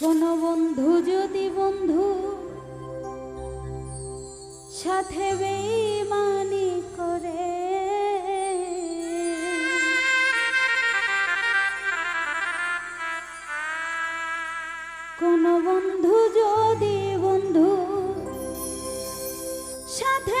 কোনো বন্ধু যদি বন্ধু সাথে বেইমানি করে? কোনো বন্ধু যদি বন্ধু সাথে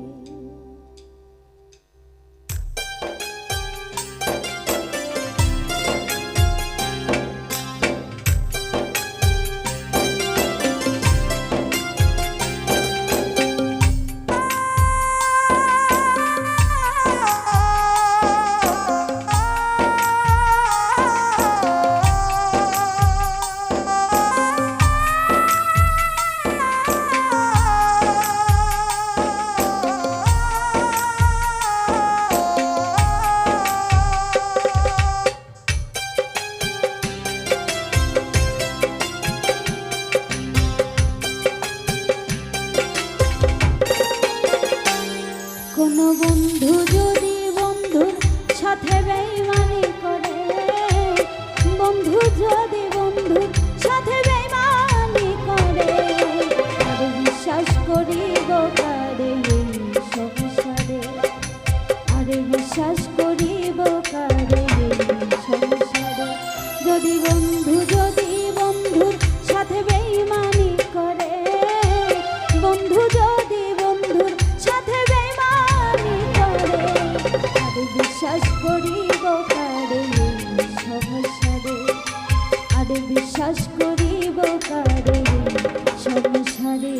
সাথে বেইমানি করে। বন্ধু যদি তবে বিশ্বাস করিব কারে সংসারে।